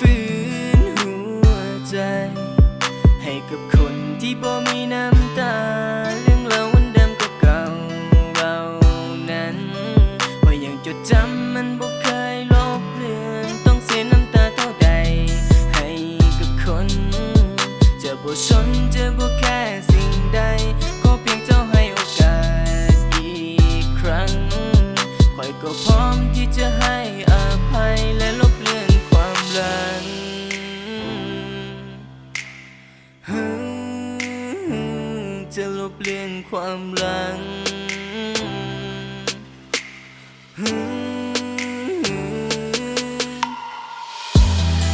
ฝืนหัวใจ ให้กับคนที่บ่มีน้ำตา เรื่องราววันดำก็เก่าเบานั้นว่ายังจดจำมันบ่เคยลบเลือน ต้องเสียน้ำตาเท่าใด ให้กับคน จะบ่ชนจะบ่แค่สิ่งใด ก็เพียงเจ้าให้โอกาสอีกครั้งคอยก็พร้อมที่จะ จะลบเลือนความหลัง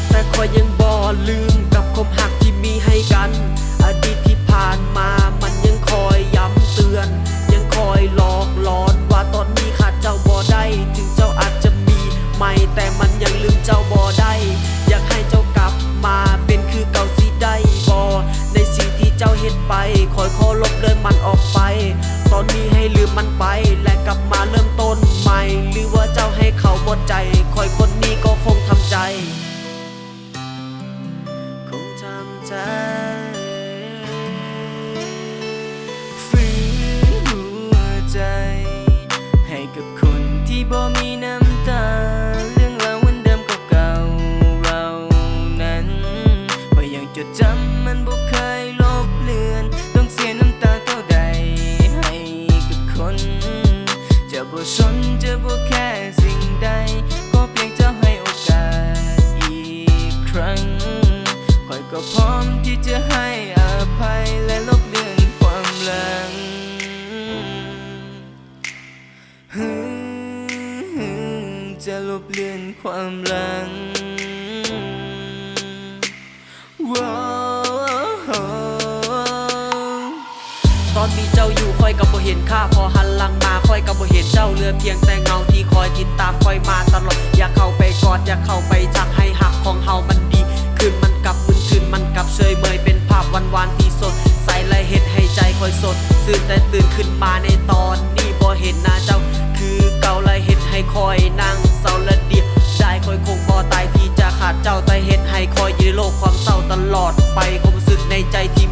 แต่คอยยังบ่ลืมกับความหักที่มีให้กัน บ่มีน้ำตา เรื่องราววันเดิมเก่าๆเรานั้นว่ายังจดจำมันบ่เคยลบเลือน ต้องเสียน้ำตาเท่าใดให้กับคน จะบ่สนจะบ่แค่สิ่งใด ก็เพียงจะให้โอกาสอีกครั้งคอยก็พร้อมที่จะให้อภัยและลบเลือนความหลัง บเลือนความหลังตอนมีเจ้าอยู่คอยกับบ่เห็นข้าพอหันหลังมาคอยกับบ่เห็นเจ้าเรือเพียงแต่เงาที่คอยติดตามคอยมาตลอดอยากเข้าไปกอดอยากเข้าไปจักให้หักของเฮามันดีคืนมันกลับมึนคืนมันกลับเฉยเมยเป็นภาพวันวานที่สดใสและเห็ดให้ใจคอยสดซื่นแต่ตื่นขึ้นมาในตอนนี้บ่เห็นหน้าเจ้า คือเก่าและเห็ดให้คอยนั่ง ยคงบ่ตายที่จะขาดเจ้าแต่เฮ็ดให้คอยยืนโลกความเศร้าตลอดไปความสึกในใจที่